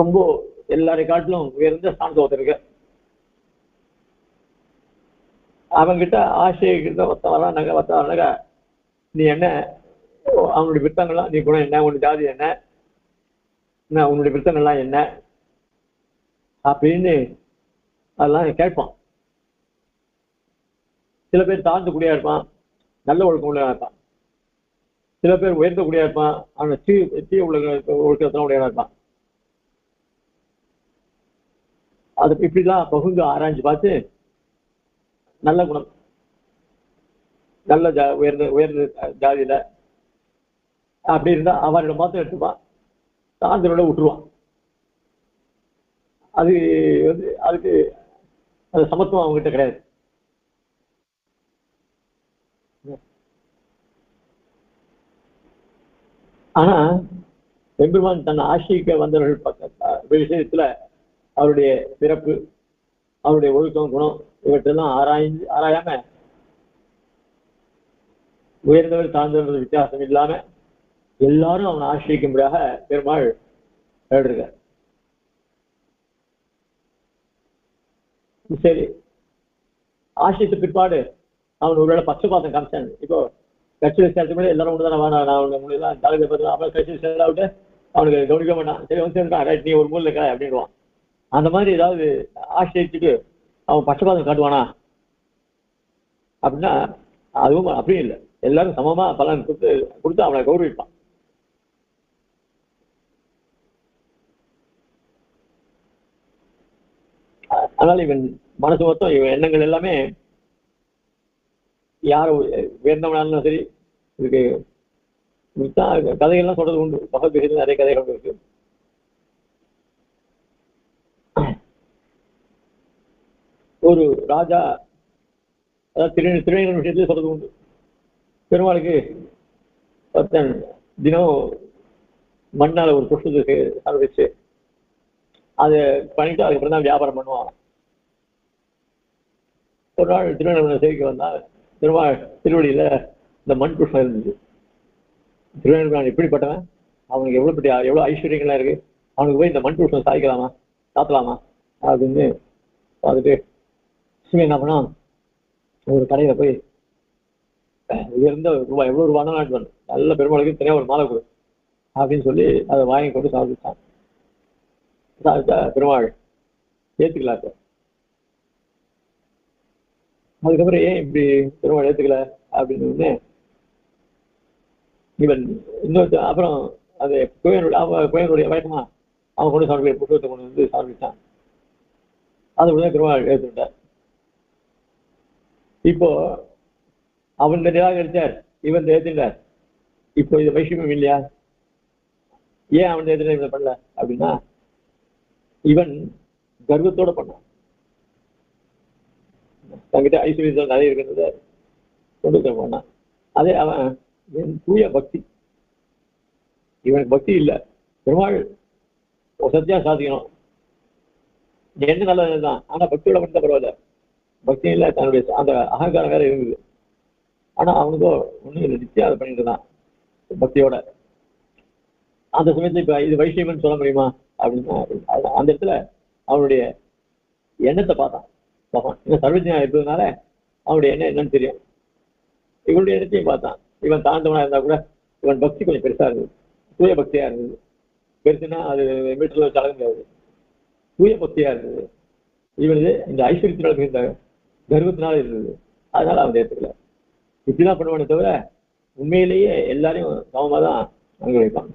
ரொம்ப எல்லா காட்டிலும் உயர்ந்த ஸ்தானத்தை ஒருத்தருக்கு அவன்கிட்ட கிட்ட ஒருத்தன் வரானாங்க ஒருத்தன் வரானாங்க நீ என்ன? அவனுடைய விருத்தங்கள்லாம் நீ குணம் என்ன? உன் ஜாதி என்ன? என்ன உன்னுடைய விருத்தங்கள்லாம் என்ன? அப்படின்னு அதெல்லாம் கேட்பான். சில பேர் தாழ்ந்து குடியா இருப்பான் நல்ல ஒழுக்கம் உள்ள இருப்பான். சில பேர் உயர்ந்த குடியா இருப்பான் அவன் தீ தீ ஒழுக்க ஒழுக்கத்தான் உடையவனா இருப்பான். அது இப்படிலாம் பகுந்து ஆராய்ஞ்சு பார்த்து நல்ல குணம். நல்ல ஜா உயர்ந்த உயர்ந்த ஜாதியில அப்படி இருந்தா அவரிடம் மாத்திரம் எடுத்துப்பான். சார்ந்தரோட விட்டுருவான். அது வந்து அதுக்கு அது சமத்துவம் அவங்ககிட்ட கிடையாது. ஆனா பெம்பெருமான் தன் ஆசிரிக்க வந்தவர்கள் விஷயத்துல அவருடைய பிறப்பு அவருடைய ஒழுக்கம் குணம் இவற்றெல்லாம் ஆராய்ந்து ஆராயாம உயர்ந்தவர் தாழ்ந்தவர் வித்தியாசம் இல்லாம எல்லாரும் அவனை ஆசிரிக்கும்படியாக பெருமாள் எழுதுகிறார் சரி. ஆசிரித்த பிற்பாடு அவன் ஒருவேளை பட்சபாதம் காமிச்சான். இப்போ கட்சியில் சேர்த்து எல்லாரும் ஒன்று தானே வேணாம் நான் அவனுக்கு முடியலாம் தலைவர் பார்த்து அப்புறம் கட்சியில் சேர்ந்து விட்டு அவனுக்கு கவனிக்க மாட்டான். சரி வந்து ரைட் நீ ஒரு மூலில் இருக்கா அப்படின்வான் அந்த மாதிரி ஏதாவது ஆசிரியத்துக்கு அவன் பட்சபாதம் காட்டுவானா? அப்படின்னா அதுவும் அப்படியும் இல்லை. எல்லாரும் சமமா பலன் கொடுத்து கொடுத்து அவனை கௌரவிப்பான். அதனால இவன் மனசு மொத்தம் இவன் எண்ணங்கள் எல்லாமே யார் உயர்ந்தவனாலும் சரி இதுக்கு கதைகள்லாம் சொல்றது உண்டு. பகவத்கீதையில் நிறைய கதைகள் இருக்கு. ஒரு ராஜா அதாவது திரு திருநீர் விஷயத்துல சொல்றது உண்டு. பெருமாளுக்கு ஒருத்தன் தினம் மண்ணால ஒரு புஷ்பத்துக்கு ஆரம்பிச்சு அதை பண்ணிட்டு அதுக்கப்புறம் தான் வியாபாரம் பண்ணுவான். ஒரு நாள் திருவண்ணாமலை சேர்க்க வந்தால் திருமால் திருவடியில இந்த மண் புஷ்பம் இருந்தது. திருவண்ணாமலை எப்படிப்பட்டவன்? அவனுக்கு எவ்வளவு பெரிய எவ்வளவு ஐஸ்வர்யங்கள்லாம் இருக்கு? அவனுக்கு போய் இந்த மண் புஷ்பம் சாய்க்கலாமா சாத்தலாமா அப்படின்னு பார்த்துட்டு சிவன் என்ன பண்ணா ஒரு கடையில போய் உயர்ந்த ரூபாய் எவ்வளவு ரூபாய் நாட்டு நல்ல பெருமாளுக்கு தனியாக ஒரு மாலை கொடு அப்படின்னு சொல்லி அதை வாங்கி கொண்டு சாப்பிட்டான். சாப்பிட்டா பெருமாள் ஏத்துக்கல சார் அதுக்கப்புறம் ஏன் இப்படி பெருமாள் ஏத்துக்கல அப்படின்னு உடனே இவன் இன்னொருத்த அப்புறம் அது குயனுடைய அவன் குயனுடைய வயசுமா அவன் கொண்டு சாப்பிட்டு புத்தகத்தை கொண்டு வந்து சாப்பிட்டான் அது உடனே பெருமாள் ஏற்றுட்டார் இப்போ அவன் நிராகரித்தார் இவன் ஏற்றினார் இப்போ இது வைஷமியம் இல்லையா? ஏன் அவன் எதிர இவன் பண்ணல? அப்படின்னா இவன் கர்வத்தோட பண்ணான். தங்கிட்ட ஐஸ்வர்யத்தில் நிறைய இருக்கிறத கொண்டு பண்ணான். அதே அவன் என் தூய பக்தி. இவனுக்கு பக்தி இல்லை. பெருமாள் சத்தியா சாதிக்கணும் என்ன நல்லது தான் ஆனா பக்தியோட மட்டும் பரவாயில்ல. பக்தி தன்னுடைய அந்த அகங்காரம் வேற இருந்தது. ஆனா அவனுக்கோ ஒண்ணும் இல்லை நிச்சயம் அதை பண்ணிட்டு இருந்தான் பக்தியோட. அந்த சமயத்துல இப்ப இது வைஷ்ணவன் சொல்ல முடியுமா? அப்படின்னா அந்த இடத்துல அவனுடைய எண்ணத்தை பார்த்தான். பார்ப்பான் ஏன்னா சர்வஜனா இருந்ததுனால அவனுடைய எண்ணம் என்னன்னு தெரியும். இவனுடைய எண்ணத்தையும் பார்த்தான். இவன் தாழ்ந்தவனா இருந்தா கூட இவன் பக்தி கொஞ்சம் பெருசா இருந்தது. தூய பக்தியா இருந்தது. பெருசுன்னா அது மீட்டர்ல வச்சு முடியாது. தூய பக்தியா இருந்தது. இவனுக்கு இந்த ஐஸ்வர்யத்தினால் மிகுந்த கர்வத்தினால இருந்தது. அதனால அவன் ஏற்றுக்கல இப்படிதான் பண்ணுவானே தவிர உண்மையிலேயே எல்லாரையும் சமமாக தான் அங்கே வைப்பான்